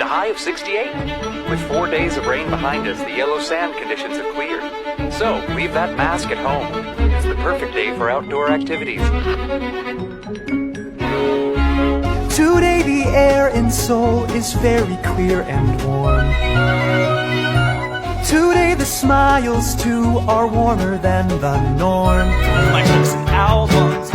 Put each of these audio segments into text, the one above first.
and a high of 68. With four days of rain behind us, the yellow sand conditions have cleared. So, leave that mask at home. It's the perfect day for outdoor activities. Today the air in Seoul is very clear and warm. Today the smiles too are warmer than the norm. My books and albums,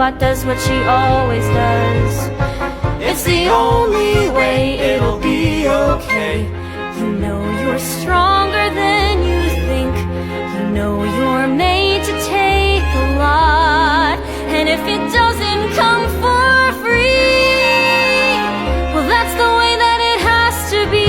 robot does what she always does. It's the only way it'll be okay. You know you're stronger than you think. You know you're made to take a lot. And if it doesn't come for free, well, that's the way that it has to be.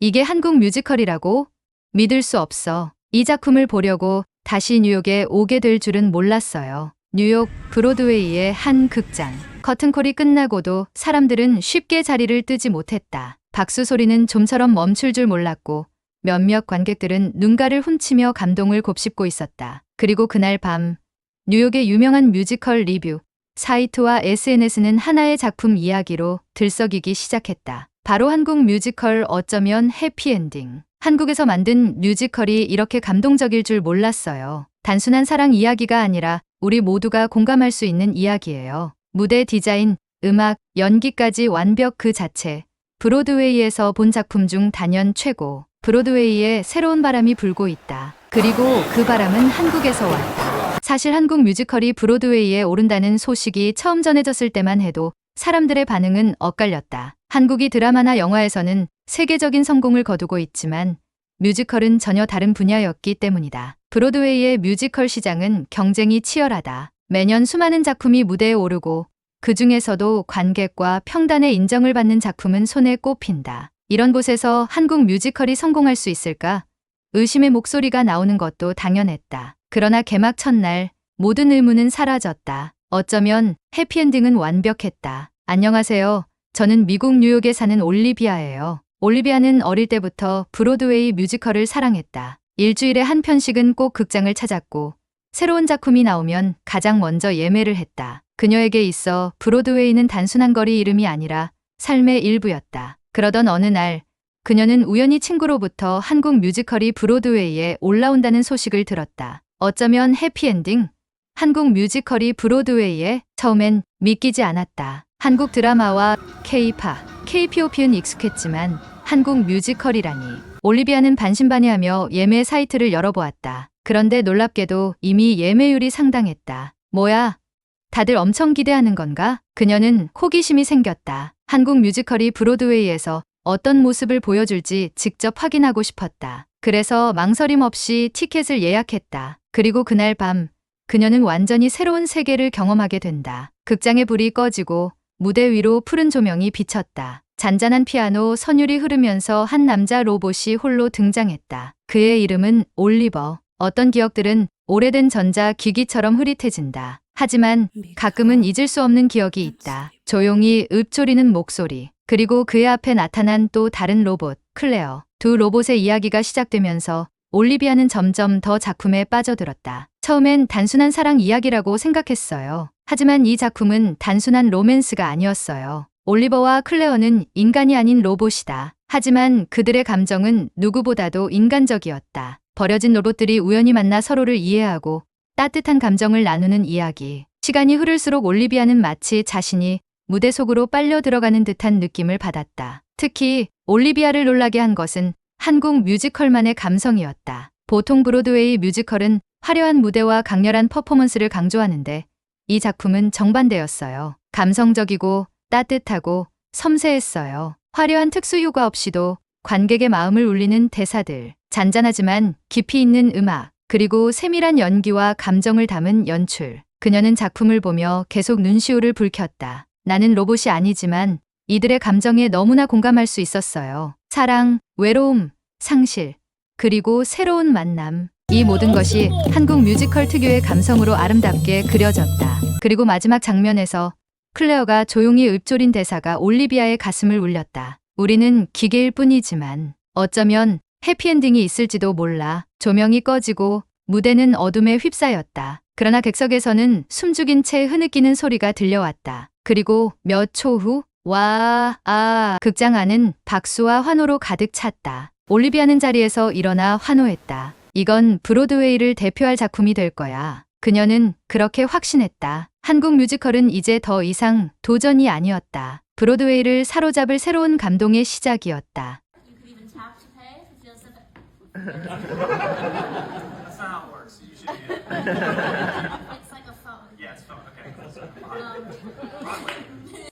이게 한국 뮤지컬이라고? 믿을 수 없어. 이 작품을 보려고 다시 뉴욕에 오게 될 줄은 몰랐어요. 뉴욕 브로드웨이의 한 극장. 커튼콜이 끝나고도 사람들은 쉽게 자리를 뜨지 못했다. 박수 소리는 좀처럼 멈출 줄 몰랐고 몇몇 관객들은 눈가를 훔치며 감동을 곱씹고 있었다. 그리고 그날 밤 뉴욕의 유명한 뮤지컬 리뷰 사이트와 SNS는 하나의 작품 이야기로 들썩이기 시작했다. 바로 한국 뮤지컬 어쩌면 해피엔딩. 한국에서 만든 뮤지컬이 이렇게 감동적일 줄 몰랐어요. 단순한 사랑 이야기가 아니라 우리 모두가 공감할 수 있는 이야기예요. 무대 디자인, 음악, 연기까지 완벽 그 자체. 브로드웨이에서 본 작품 중 단연 최고. 브로드웨이에 새로운 바람이 불고 있다. 그리고 그 바람은 한국에서 왔다. 사실 한국 뮤지컬이 브로드웨이에 오른다는 소식이 처음 전해졌을 때만 해도 사람들의 반응은 엇갈렸다. 한국이 드라마나 영화에서는 세계적인 성공을 거두고 있지만 뮤지컬은 전혀 다른 분야였기 때문이다. 브로드웨이의 뮤지컬 시장은 경쟁이 치열하다. 매년 수많은 작품이 무대에 오르고 그 중에서도 관객과 평단의 인정을 받는 작품은 손에 꼽힌다. 이런 곳에서 한국 뮤지컬이 성공할 수 있을까? 의심의 목소리가 나오는 것도 당연했다. 그러나 개막 첫날 모든 의문은 사라졌다. 어쩌면 해피엔딩은 완벽했다. 안녕하세요. 저는 미국 뉴욕에 사는 올리비아예요. 올리비아는 어릴 때부터 브로드웨이 뮤지컬을 사랑했다. 일주일에 한 편씩은 꼭 극장을 찾았고 새로운 작품이 나오면 가장 먼저 예매를 했다. 그녀에게 있어 브로드웨이는 단순한 거리 이름이 아니라 삶의 일부였다. 그러던 어느 날 그녀는 우연히 친구로부터 한국 뮤지컬이 브로드웨이에 올라온다는 소식을 들었다. 어쩌면 해피엔딩? 한국 뮤지컬이 브로드웨이에 처음엔 믿기지 않았다. 한국 드라마와 K-팝, K-POP는 익숙했지만 한국 뮤지컬이라니. 올리비아는 반신반의하며 예매 사이트를 열어보았다. 그런데 놀랍게도 이미 예매율이 상당했다. 뭐야? 다들 엄청 기대하는 건가? 그녀는 호기심이 생겼다. 한국 뮤지컬이 브로드웨이에서 어떤 모습을 보여줄지 직접 확인하고 싶었다. 그래서 망설임 없이 티켓을 예약했다. 그리고 그날 밤 그녀는 완전히 새로운 세계를 경험하게 된다. 극장의 불이 꺼지고 무대 위로 푸른 조명이 비쳤다. 잔잔한 피아노 선율이 흐르면서 한 남자 로봇이 홀로 등장했다. 그의 이름은 올리버. 어떤 기억들은 오래된 전자 기기처럼 흐릿해진다. 하지만 가끔은 잊을 수 없는 기억이 있다. 조용히 읊조리는 목소리. 그리고 그의 앞에 나타난 또 다른 로봇, 클레어. 두 로봇의 이야기가 시작되면서 올리비아는 점점 더 작품에 빠져들었다. 처음엔 단순한 사랑 이야기라고 생각했어요. 하지만 이 작품은 단순한 로맨스가 아니었어요. 올리버와 클레어는 인간이 아닌 로봇이다. 하지만 그들의 감정은 누구보다도 인간적이었다. 버려진 로봇들이 우연히 만나 서로를 이해하고 따뜻한 감정을 나누는 이야기. 시간이 흐를수록 올리비아는 마치 자신이 무대 속으로 빨려 들어가는 듯한 느낌을 받았다. 특히 올리비아를 놀라게 한 것은 한국 뮤지컬만의 감성이었다. 보통 브로드웨이 뮤지컬은 화려한 무대와 강렬한 퍼포먼스를 강조하는데 이 작품은 정반대였어요. 감성적이고 따뜻하고 섬세했어요. 화려한 특수 효과 없이도 관객의 마음을 울리는 대사들, 잔잔하지만 깊이 있는 음악, 그리고 세밀한 연기와 감정을 담은 연출. 그녀는 작품을 보며 계속 눈시울을 붉혔다. 나는 로봇이 아니지만 이들의 감정에 너무나 공감할 수 있었어요. 사랑, 외로움, 상실, 그리고 새로운 만남. 이 모든 것이 한국 뮤지컬 특유의 감성으로 아름답게 그려졌다. 그리고 마지막 장면에서 클레어가 조용히 읊조린 대사가 올리비아의 가슴을 울렸다. 우리는 기계일 뿐이지만 어쩌면 해피엔딩이 있을지도 몰라. 조명이 꺼지고 무대는 어둠에 휩싸였다. 그러나 객석에서는 숨죽인 채 흐느끼는 소리가 들려왔다. 그리고 몇 초 후, 와, 아, 극장 안은 박수와 환호로 가득 찼다. 올리비아는 자리에서 일어나 환호했다. 이건 브로드웨이를 대표할 작품이 될 거야. 그녀는 그렇게 확신했다. 한국 뮤지컬은 이제 더 이상 도전이 아니었다. 브로드웨이를 사로잡을 새로운 감동의 시작이었다.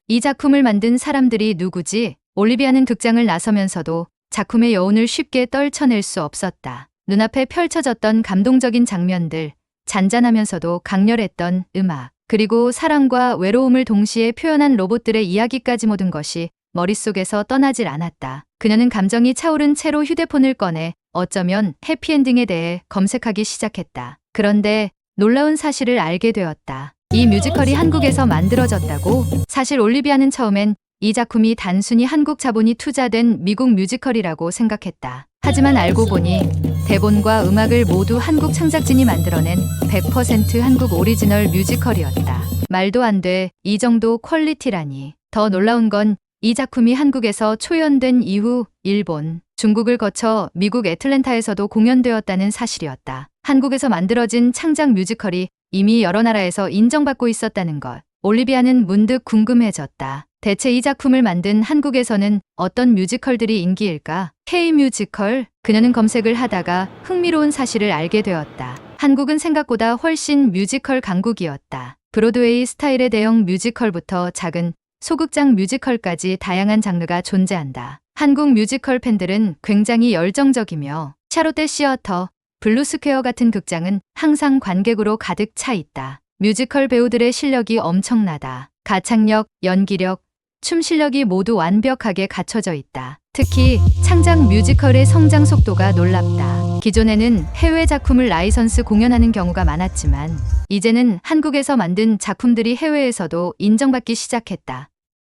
이 작품을 만든 사람들이 누구지? 올리비아는 극장을 나서면서도 작품의 여운을 쉽게 떨쳐낼 수 없었다. 눈앞에 펼쳐졌던 감동적인 장면들, 잔잔하면서도 강렬했던 음악, 그리고 사랑과 외로움을 동시에 표현한 로봇들의 이야기까지 모든 것이 머릿속에서 떠나질 않았다. 그녀는 감정이 차오른 채로 휴대폰을 꺼내 어쩌면 해피엔딩에 대해 검색하기 시작했다. 그런데 놀라운 사실을 알게 되었다. 이 뮤지컬이 한국에서 만들어졌다고? 사실 올리비아는 처음엔 이 작품이 단순히 한국 자본이 투자된 미국 뮤지컬이라고 생각했다. 하지만 알고 보니 대본과 음악을 모두 한국 창작진이 만들어낸 100% 한국 오리지널 뮤지컬이었다. 말도 안 돼. 이 정도 퀄리티라니. 더 놀라운 건 이 작품이 한국에서 초연된 이후 일본, 중국을 거쳐 미국 애틀랜타에서도 공연되었다는 사실이었다. 한국에서 만들어진 창작 뮤지컬이 이미 여러 나라에서 인정받고 있었다는 것. 올리비아는 문득 궁금해졌다. 대체 이 작품을 만든 한국에서는 어떤 뮤지컬들이 인기일까? K-뮤지컬? 그녀는 검색을 하다가 흥미로운 사실을 알게 되었다. 한국은 생각보다 훨씬 뮤지컬 강국이었다. 브로드웨이 스타일의 대형 뮤지컬부터 작은 소극장 뮤지컬까지 다양한 장르가 존재한다. 한국 뮤지컬 팬들은 굉장히 열정적이며 샤롯데 시어터, 블루스퀘어 같은 극장은 항상 관객으로 가득 차 있다. 뮤지컬 배우들의 실력이 엄청나다. 가창력, 연기력, 춤 실력이 모두 완벽하게 갖춰져 있다. 특히 창작 뮤지컬의 성장 속도가 놀랍다. 기존에는 해외 작품을 라이선스 공연하는 경우가 많았지만 이제는 한국에서 만든 작품들이 해외에서도 인정받기 시작했다.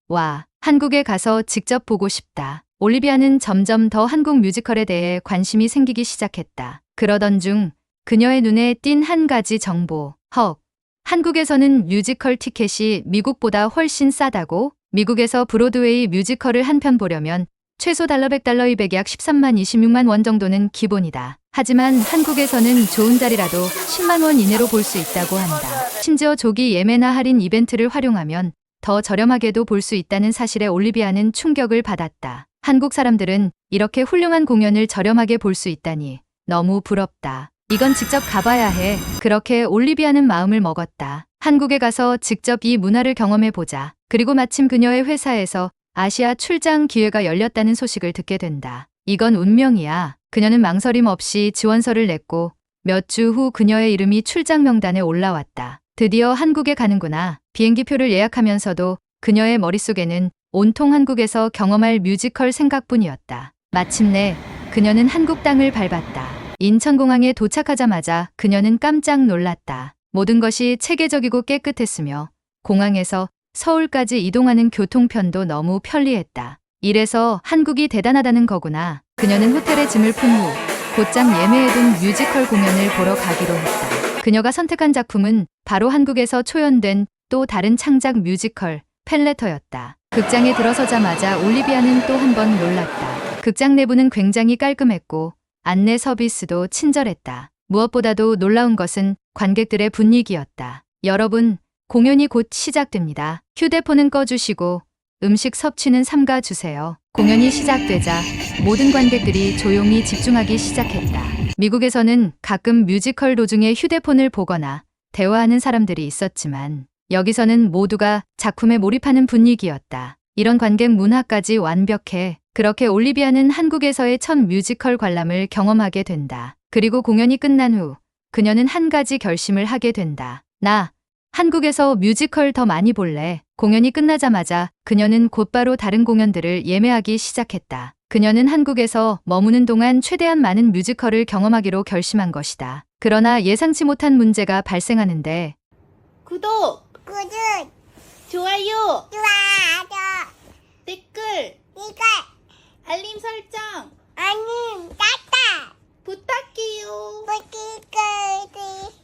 와, 한국에 가서 직접 보고 싶다. 올리비아는 점점 더 한국 뮤지컬에 대해 관심이 생기기 시작했다. 그러던 중 그녀의 눈에 띈 한 가지 정보. 헉. 한국에서는 뮤지컬 티켓이 미국보다 훨씬 싸다고? 미국에서 브로드웨이 뮤지컬을 한 편 보려면 최소 달러 100달러 200약 13만 26만 원 정도는 기본이다. 하지만 한국에서는 좋은 자리라도 10만 원 이내로 볼 수 있다고 한다. 심지어 조기 예매나 할인 이벤트를 활용하면 더 저렴하게도 볼 수 있다는 사실에 올리비아는 충격을 받았다. 한국 사람들은 이렇게 훌륭한 공연을 저렴하게 볼 수 있다니 너무 부럽다. 이건 직접 가봐야 해. 그렇게 올리비아는 마음을 먹었다. 한국에 가서 직접 이 문화를 경험해 보자. 그리고 마침 그녀의 회사에서 아시아 출장 기회가 열렸다는 소식을 듣게 된다. 이건 운명이야. 그녀는 망설임 없이 지원서를 냈고 몇 주 후 그녀의 이름이 출장 명단에 올라왔다. 드디어 한국에 가는구나. 비행기표를 예약하면서도 그녀의 머릿속에는 온통 한국에서 경험할 뮤지컬 생각뿐이었다. 마침내 그녀는 한국 땅을 밟았다. 인천공항에 도착하자마자 그녀는 깜짝 놀랐다. 모든 것이 체계적이고 깨끗했으며 공항에서 서울까지 이동하는 교통편도 너무 편리했다. 이래서 한국이 대단하다는 거구나. 그녀는 호텔에 짐을 푼 후 곧장 예매해둔 뮤지컬 공연을 보러 가기로 했다. 그녀가 선택한 작품은 바로 한국에서 초연된 또 다른 창작 뮤지컬 펠레터였다. 극장에 들어서자마자 올리비아는 또 한 번 놀랐다. 극장 내부는 굉장히 깔끔했고 안내 서비스도 친절했다. 무엇보다도 놀라운 것은 관객들의 분위기였다. 여러분, 공연이 곧 시작됩니다. 휴대폰은 꺼주시고 음식 섭취는 삼가주세요. 공연이 시작되자 모든 관객들이 조용히 집중하기 시작했다. 미국에서는 가끔 뮤지컬 도중에 휴대폰을 보거나 대화하는 사람들이 있었지만 여기서는 모두가 작품에 몰입하는 분위기였다. 이런 관객 문화까지 완벽해 그렇게 올리비아는 한국에서의 첫 뮤지컬 관람을 경험하게 된다. 그리고 공연이 끝난 후 그녀는 한 가지 결심을 하게 된다. 나 한국에서 뮤지컬 더 많이 볼래. 공연이 끝나자마자 그녀는 곧바로 다른 공연들을 예매하기 시작했다. 그녀는 한국에서 머무는 동안 최대한 많은 뮤지컬을 경험하기로 결심한 것이다. 그러나 예상치 못한 문제가 발생하는데 구독, 구독, 좋아요, 좋아요, 댓글, 이거 알림 설정 아님 따따 부탁해요. 뿌띠까지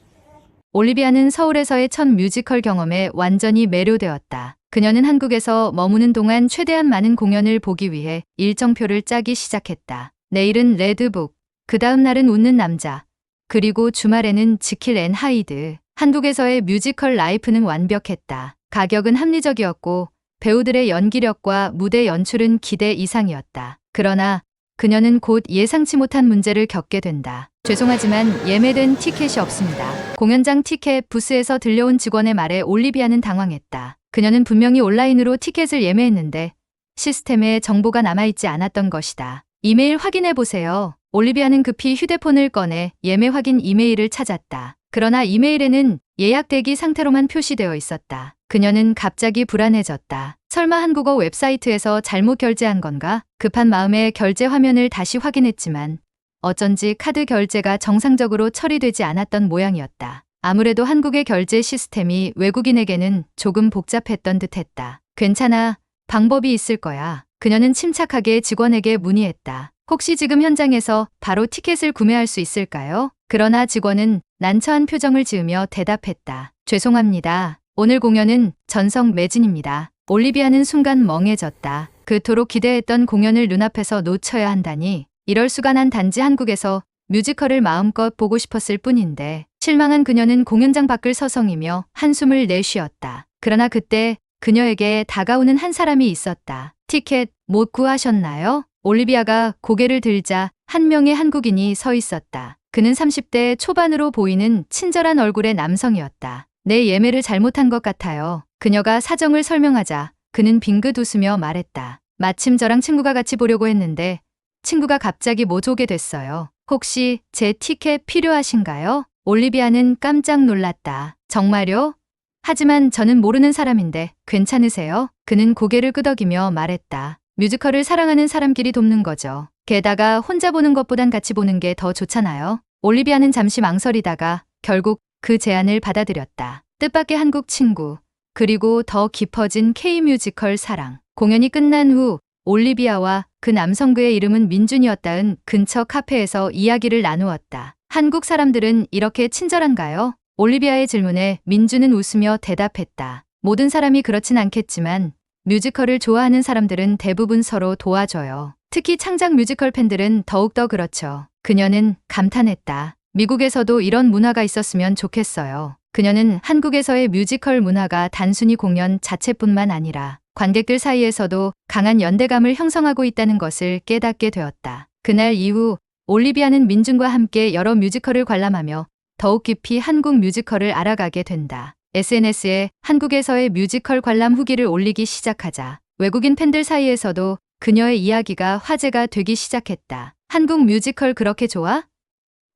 올리비아는 서울에서의 첫 뮤지컬 경험에 완전히 매료되었다. 그녀는 한국에서 머무는 동안 최대한 많은 공연을 보기 위해 일정표를 짜기 시작했다. 내일은 레드북, 그 다음 날은 웃는 남자, 그리고 주말에는 지킬 앤 하이드. 한국에서의 뮤지컬 라이프는 완벽했다. 가격은 합리적이었고 배우들의 연기력과 무대 연출은 기대 이상이었다. 그러나 그녀는 곧 예상치 못한 문제를 겪게 된다. 죄송하지만 예매된 티켓이 없습니다. 공연장 티켓 부스에서 들려온 직원의 말에 올리비아는 당황했다. 그녀는 분명히 온라인으로 티켓을 예매했는데 시스템에 정보가 남아있지 않았던 것이다. 이메일 확인해 보세요. 올리비아는 급히 휴대폰을 꺼내 예매 확인 이메일을 찾았다. 그러나 이메일에는 예약 대기 상태로만 표시되어 있었다. 그녀는 갑자기 불안해졌다. 설마 한국어 웹사이트에서 잘못 결제한 건가? 급한 마음에 결제 화면을 다시 확인했지만 어쩐지 카드 결제가 정상적으로 처리되지 않았던 모양이었다. 아무래도 한국의 결제 시스템이 외국인에게는 조금 복잡했던 듯 했다. 괜찮아. 방법이 있을 거야. 그녀는 침착하게 직원에게 문의했다. 혹시 지금 현장에서 바로 티켓을 구매할 수 있을까요? 그러나 직원은 난처한 표정을 지으며 대답했다. 죄송합니다. 오늘 공연은 전성 매진입니다. 올리비아는 순간 멍해졌다. 그토록 기대했던 공연을 눈앞에서 놓쳐야 한다니. 이럴 수가 난 단지 한국에서 뮤지컬을 마음껏 보고 싶었을 뿐인데 실망한 그녀는 공연장 밖을 서성이며 한숨을 내쉬었다. 그러나 그때 그녀에게 다가오는 한 사람이 있었다. 티켓 못 구하셨나요? 올리비아가 고개를 들자 한 명의 한국인이 서 있었다. 그는 30대 초반으로 보이는 친절한 얼굴의 남성이었다. 내 예매를 잘못한 것 같아요. 그녀가 사정을 설명하자 그는 빙긋 웃으며 말했다. 마침 저랑 친구가 같이 보려고 했는데 친구가 갑자기 못 오게 됐어요. 혹시 제 티켓 필요하신가요? 올리비아는 깜짝 놀랐다. 정말요? 하지만 저는 모르는 사람인데 괜찮으세요? 그는 고개를 끄덕이며 말했다. 뮤지컬을 사랑하는 사람끼리 돕는 거죠. 게다가 혼자 보는 것보단 같이 보는 게 더 좋잖아요. 올리비아는 잠시 망설이다가 결국 그 제안을 받아들였다. 뜻밖의 한국 친구, 그리고 더 깊어진 K-뮤지컬 사랑. 공연이 끝난 후 올리비아와 그 남성 그의 이름은 민준이었다은 근처 카페에서 이야기를 나누었다. 한국 사람들은 이렇게 친절한가요? 올리비아의 질문에 민준은 웃으며 대답했다. 모든 사람이 그렇진 않겠지만 뮤지컬을 좋아하는 사람들은 대부분 서로 도와줘요. 특히 창작 뮤지컬 팬들은 더욱더 그렇죠. 그녀는 감탄했다. 미국에서도 이런 문화가 있었으면 좋겠어요. 그녀는 한국에서의 뮤지컬 문화가 단순히 공연 자체뿐만 아니라 관객들 사이에서도 강한 연대감을 형성하고 있다는 것을 깨닫게 되었다. 그날 이후 올리비아는 민준과 함께 여러 뮤지컬을 관람하며 더욱 깊이 한국 뮤지컬을 알아가게 된다. SNS에 한국에서의 뮤지컬 관람 후기를 올리기 시작하자 외국인 팬들 사이에서도 그녀의 이야기가 화제가 되기 시작했다. 한국 뮤지컬 그렇게 좋아?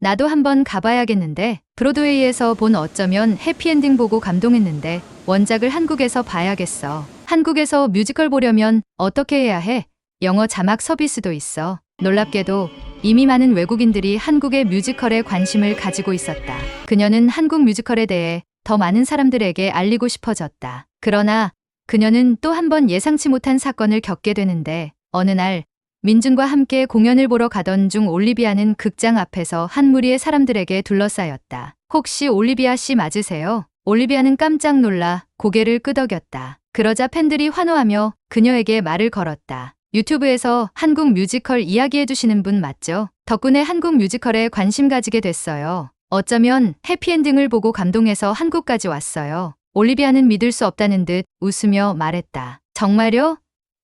나도 한번 가봐야겠는데 브로드웨이에서 본 어쩌면 해피엔딩 보고 감동했는데 원작을 한국에서 봐야겠어. 한국에서 뮤지컬 보려면 어떻게 해야 해? 영어 자막 서비스도 있어. 놀랍게도 이미 많은 외국인들이 한국의 뮤지컬에 관심을 가지고 있었다. 그녀는 한국 뮤지컬에 대해 더 많은 사람들에게 알리고 싶어졌다. 그러나 그녀는 또 한 번 예상치 못한 사건을 겪게 되는데 어느 날 민준과 함께 공연을 보러 가던 중 올리비아는 극장 앞에서 한 무리의 사람들에게 둘러싸였다. 혹시 올리비아 씨 맞으세요? 올리비아는 깜짝 놀라 고개를 끄덕였다. 그러자 팬들이 환호하며 그녀에게 말을 걸었다. 유튜브에서 한국 뮤지컬 이야기해주시는 분 맞죠? 덕분에 한국 뮤지컬에 관심 가지게 됐어요. 어쩌면 해피엔딩을 보고 감동해서 한국까지 왔어요. 올리비아는 믿을 수 없다는 듯 웃으며 말했다. 정말요?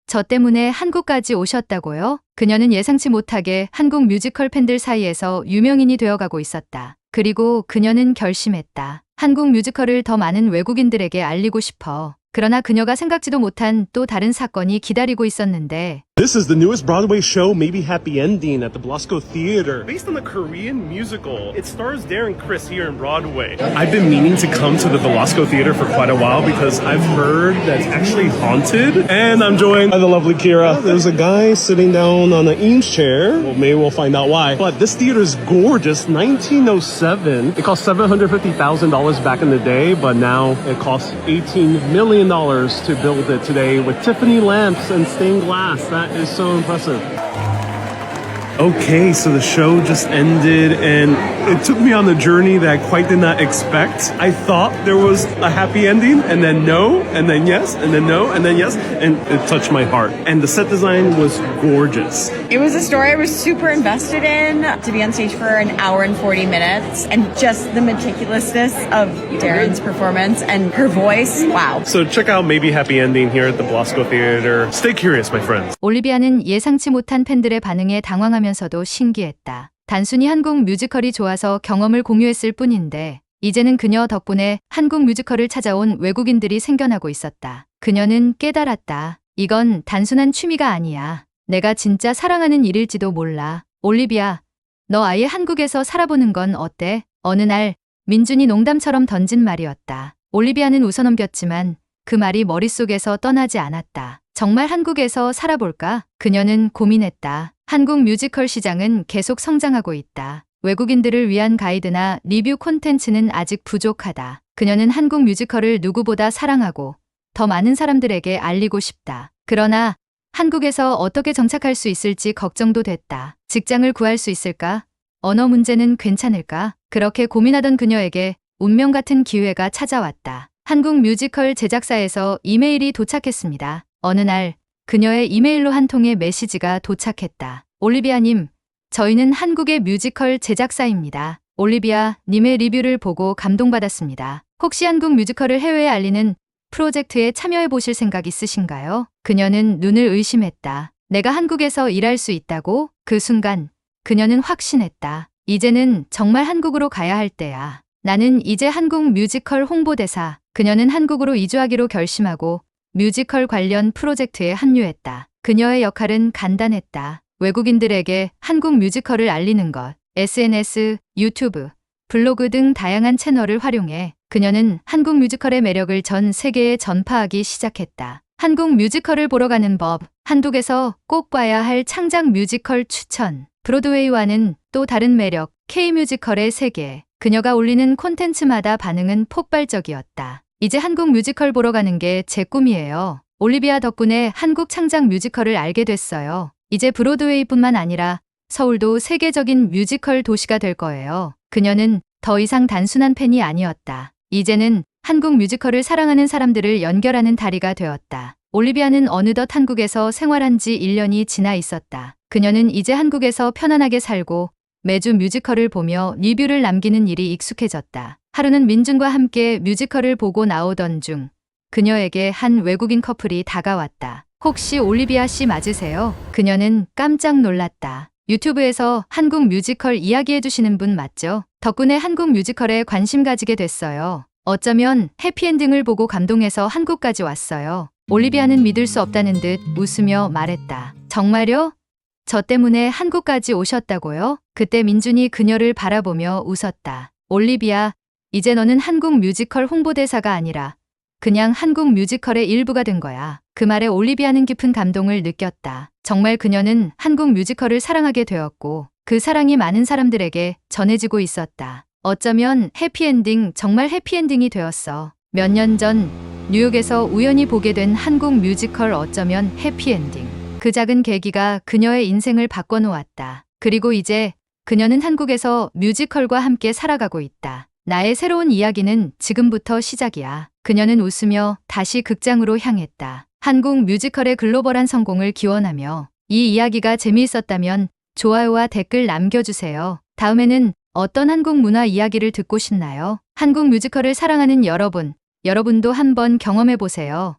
저 때문에 한국까지 오셨다고요? 그녀는 예상치 못하게 한국 뮤지컬 팬들 사이에서 유명인이 되어가고 있었다. 그리고 그녀는 결심했다. 한국 뮤지컬을 더 많은 외국인들에게 알리고 싶어. 그러나 그녀가 생각지도 못한 또 다른 사건이 기다리고 있었는데 This is the newest Broadway show, Maybe Happy Ending, at the Blasco Theater. Based on the Korean musical, it stars Darren Chris here in Broadway. I've been meaning to come to the Velasco Theater for quite a while because I've heard that it's actually haunted. And I'm joined by the lovely Kira. There's a guy sitting down on an Eames chair. Well, maybe we'll find out why. But this theater is gorgeous. 1907. It cost $750,000 back in the day, but now it costs $18 million to build it today with Tiffany lamps and stained glass. That is so impressive. Okay, so the show just ended and it took me on a journey that I quite did not expect. I thought there was a happy ending and then no, and then yes, and then no, and then yes, and it touched my heart. And the set design was gorgeous. It was a story I was super invested in to be on stage for an hour and 40 minutes and just the meticulousness of Darren's performance and her voice. Wow. So check out Maybe Happy Ending here at the Blasco Theater. Stay curious, my friends. 올리비아는 예상치 못한 팬들의 반응에 당황 하면서도 신기했다. 단순히 한국 뮤지컬이 좋아서 경험을 공유했을 뿐인데 이제는 그녀 덕분에 한국 뮤지컬을 찾아온 외국인들이 생겨나고 있었다. 그녀는 깨달았다. 이건 단순한 취미가 아니야. 내가 진짜 사랑하는 일일지도 몰라. 올리비아, 너 아예 한국에서 살아보는 건 어때? 어느 날 민준이 농담처럼 던진 말이었다. 올리비아는 웃어넘겼지만 그 말이 머릿속에서 떠나지 않았다. 정말 한국에서 살아볼까? 그녀는 고민했다. 한국 뮤지컬 시장은 계속 성장하고 있다. 외국인들을 위한 가이드나 리뷰 콘텐츠는 아직 부족하다. 그녀는 한국 뮤지컬을 누구보다 사랑하고 더 많은 사람들에게 알리고 싶다. 그러나 한국에서 어떻게 정착할 수 있을지 걱정도 됐다. 직장을 구할 수 있을까? 언어 문제는 괜찮을까? 그렇게 고민하던 그녀에게 운명 같은 기회가 찾아왔다. 한국 뮤지컬 제작사에서 이메일이 도착했습니다. 어느 날 그녀의 이메일로 한 통의 메시지가 도착했다. 올리비아님, 저희는 한국의 뮤지컬 제작사입니다. 올리비아 님의 리뷰를 보고 감동받았습니다. 혹시 한국 뮤지컬을 해외에 알리는 프로젝트에 참여해 보실 생각 있으신가요? 그녀는 눈을 의심했다. 내가 한국에서 일할 수 있다고? 그 순간 그녀는 확신했다. 이제는 정말 한국으로 가야 할 때야. 나는 이제 한국 뮤지컬 홍보대사. 그녀는 한국으로 이주하기로 결심하고 뮤지컬 관련 프로젝트에 합류했다. 그녀의 역할은 간단했다. 외국인들에게 한국 뮤지컬을 알리는 것. SNS, 유튜브, 블로그 등 다양한 채널을 활용해 그녀는 한국 뮤지컬의 매력을 전 세계에 전파하기 시작했다. 한국 뮤지컬을 보러 가는 법, 한국에서 꼭 봐야 할 창작 뮤지컬 추천, 브로드웨이와는 또 다른 매력, K-뮤지컬의 세계, 그녀가 올리는 콘텐츠마다 반응은 폭발적이었다. 이제 한국 뮤지컬 보러 가는 게 제 꿈이에요. 올리비아 덕분에 한국 창작 뮤지컬을 알게 됐어요. 이제 브로드웨이뿐만 아니라 서울도 세계적인 뮤지컬 도시가 될 거예요. 그녀는 더 이상 단순한 팬이 아니었다. 이제는 한국 뮤지컬을 사랑하는 사람들을 연결하는 다리가 되었다. 올리비아는 어느덧 한국에서 생활한 지 1년이 지나 있었다. 그녀는 이제 한국에서 편안하게 살고 매주 뮤지컬을 보며 리뷰를 남기는 일이 익숙해졌다. 하루는 민준과 함께 뮤지컬을 보고 나오던 중 그녀에게 한 외국인 커플이 다가왔다. 혹시 올리비아 씨 맞으세요? 그녀는 깜짝 놀랐다. 유튜브에서 한국 뮤지컬 이야기해주시는 분 맞죠? 덕분에 한국 뮤지컬에 관심 가지게 됐어요. 어쩌면 해피엔딩을 보고 감동해서 한국까지 왔어요. 올리비아는 믿을 수 없다는 듯 웃으며 말했다. 정말요? 저 때문에 한국까지 오셨다고요? 그때 민준이 그녀를 바라보며 웃었다. 올리비아, 이제 너는 한국 뮤지컬 홍보대사가 아니라 그냥 한국 뮤지컬의 일부가 된 거야. 그 말에 올리비아는 깊은 감동을 느꼈다. 정말 그녀는 한국 뮤지컬을 사랑하게 되었고 그 사랑이 많은 사람들에게 전해지고 있었다. 어쩌면 해피엔딩, 정말 해피엔딩이 되었어. 몇 년 전 뉴욕에서 우연히 보게 된 한국 뮤지컬 어쩌면 해피엔딩. 그 작은 계기가 그녀의 인생을 바꿔놓았다. 그리고 이제 그녀는 한국에서 뮤지컬과 함께 살아가고 있다. 나의 새로운 이야기는 지금부터 시작이야. 그녀는 웃으며 다시 극장으로 향했다. 한국 뮤지컬의 글로벌한 성공을 기원하며 이 이야기가 재미있었다면 좋아요와 댓글 남겨주세요. 다음에는 어떤 한국 문화 이야기를 듣고 싶나요? 한국 뮤지컬을 사랑하는 여러분, 여러분도 한번 경험해보세요.